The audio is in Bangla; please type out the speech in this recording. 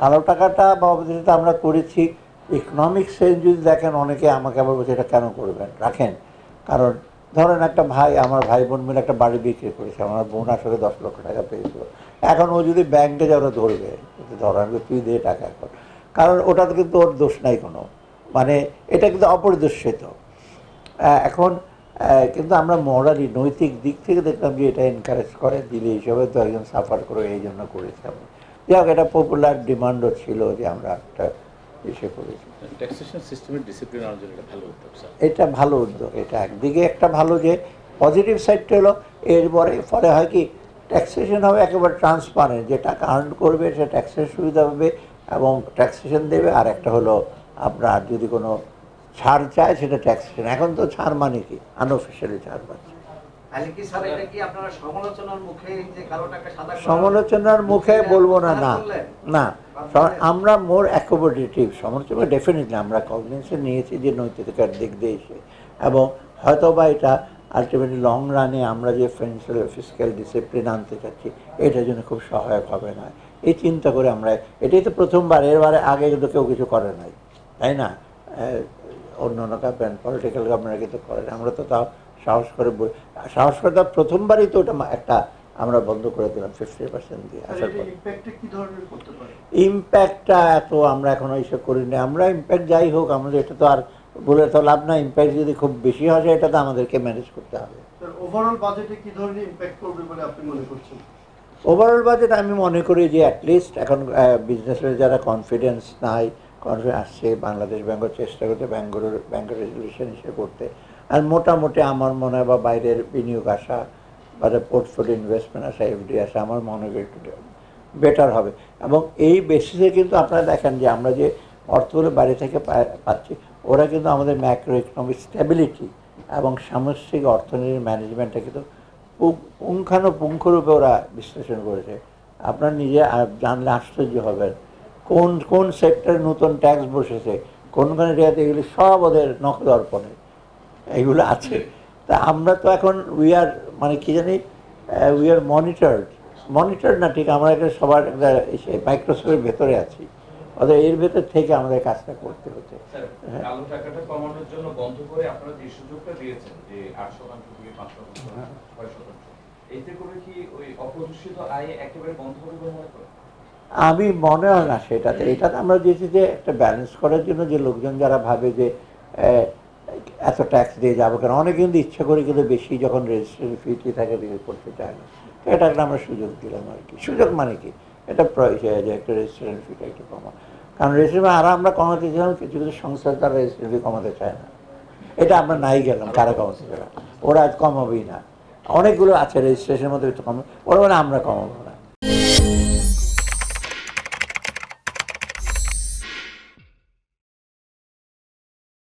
কালো টাকাটা বা যেটা আমরা করেছি ইকোনমিক সেন্স যদি দেখেন, অনেকে আমাকে আবার বলছে, এটা কেন করবেন? রাখেন। কারণ ধরেন একটা ভাই, আমার ভাই বোন মিলে একটা বাড়ি বিক্রি করেছে, আমার বোন আসলে দশ লক্ষ টাকা পেয়েছিল। এখন ও যদি ব্যাংকে যা ওরা ধরবে। ধরার তুই দিয়ে টাকা এখন। কারণ ওটাতে কিন্তু ওর দোষ নাই কোনো। মানে এটা কিন্তু অপরিদর্শিত। এখন কিন্তু আমরা মরালি নৈতিক দিক থেকে দেখলাম যে এটা এনকারেজ করে, দিলে হিসাবে তো একজন সাফার করে, এই জন্য করেছি। আমি যাই হোক এটা পপুলার ডিমান্ডও ছিল যে আমরা একটা এসে করেছি। এটা ভালো উদ্যোগ এটা একদিকে একটা ভালো যে পজিটিভ সাইডটা হলো এরপরে ফলে হয় কি ট্যাক্সেশন হবে একেবারে ট্রান্সপারেন্ট যে টাকা আর্ন করবে সে ট্যাক্সের সুবিধা পাবে এবং ট্যাক্সেশন দেবে আর একটা হলো আপনার যদি কোনো ছাড় চায় সেটা ট্যাক্সেশন এখন তো ছাড় মানে কি? আনঅফিসিয়ালি ছাড় পাচ্ছে। সমালোচনার মুখে বলব না না। না। আমরা মোর অ্যাকোমোডেটিভ সমালোচনা ডেফিনেটলি আমরা কগনিশন নিয়েছি যে নৈতিকতার দিক দিয়ে এসে। এবং হয়তো বা এটা আলটিমেটলি লং রানে আমরা যে ফিনান্সিয়াল ফিজিক্যাল ডিসিপ্লিন আনতে চাচ্ছি এটার জন্য খুব সহায়ক হবে না। এই চিন্তা করে আমরা এটাই তো প্রথমবার এরবারে আগে কিন্তু কেউ কিছু করে নাই। তাই না? অন্য অন্য পলিটিক্যাল গভর্নমেন্ট কিন্তু করে না। আমরা তো তাও সাহস করে বল- সাহস করে তাও প্রথমবারই তো ওটা একটা আমরা বন্ধ করে দিলাম ফিফটি পার্সেন্ট দিয়ে আসার পর। কি ধরনের করতে পারে? ইম্প্যাক্টটা এত আমরা এখনও এসব করিনি। আমরা ইম্প্যাক্ট যাই হোক আমাদের এটা তো আর বলে তো লাভ না ইম্প্যাক্ট যদি খুব বেশি হয় এটা তো আমাদেরকে ম্যানেজ করতে হবে। ওভারঅল বাজেটে কি ধরনের ইম্প্যাক্ট করবে বলে আপনি মনে করছেন? ওভারঅল বাজেট আমি মনে করি যে অ্যাটলিস্ট এখন বিজনেসের যারা কনফিডেন্স নাই কনফিডেন্স আসছে বাংলাদেশ ব্যাংকের চেষ্টা করতে ব্যাঙ্গলোর ব্যাংকের রেজলিউশন হিসেবে করতে। আর মোটামুটি আমার মনে হয় বা বাইরের বিনিয়োগ আসা বা পোর্টফোলিও ইনভেস্টমেন্ট আসা এফডি আসা আমার মনে করি একটু বেটার হবে। এবং এই বেসিসে কিন্তু আপনারা দেখেন যে আমরা যে অর্থগুলো বাইরে থেকে পাচ্ছি, ওরা কিন্তু আমাদের ম্যাক্রো ইকোনমিক স্টেবিলিটি এবং সামষ্টিক অর্থনীতির ম্যানেজমেন্টটা কিন্তু পুঙ্খানুপুঙ্খরূপে ওরা বিশ্লেষণ করেছে। আপনার নিজে জানলে আশ্চর্য হবেন। কোন কোন সেক্টরে নতুন ট্যাক্স বসেছে কোন কোন এরিয়াতে এগুলি সব ওদের নখদর্পণে এগুলো আছে। তা আমরা তো এখন উই আর মানে কি জানি উই আর মনিটর্ড মনিটর না ঠিক আমরা একটা সবার একটা মাইক্রোস্কোপের ভেতরে আছি। অর্থাৎ এর ভেতর থেকে আমাদের কাজটা করতে হচ্ছে। হ্যাঁ। কালো টাকাটা কমানোর জন্য বন্ধ করে আপনারা যে সুযোগটা দিয়েছেন যে আট শতাংশ থেকে পাঁচ শতাংশ হ্যাঁ। ছয় শতাংশ এতে করে কি ওই অপ্রদূষিত আয় একেবারে বন্ধ হবে বলে মনে করেন? আমি মনে হয় না সেটাতে। এটাতে আমরা দিয়েছি যে একটা ব্যালেন্স করার জন্য যে লোকজন যারা ভাবে যে এত ট্যাক্স দিয়ে যাব কেন? অনেকে কিন্তু ইচ্ছা করে কিন্তু বেশি যখন রেজিস্ট্রেশন ফিটি থাকে করতে চায় না। তো এটা একটা আমরা সুযোগ দিলাম আর কি। সুযোগ মানে কি? এটা প্রয়োজন যে একটা রেজিস্ট্রেশন ফিটা একটু কমা কারণ রেজিস্ট্রেশন আর আমরা কমাতে চাইলাম, কিছু কিছু সংস্থা তারা রেজিস্ট্রেশন ফি কমাতে চায় না। এটা আমরা নাই গেলাম, কারা কমাতে চায়? ওরা আজ কমাবেই না। অনেকগুলো আছে রেজিস্ট্রেশনের মধ্যে একটু কম ওরা মানে আমরা কমাবো না।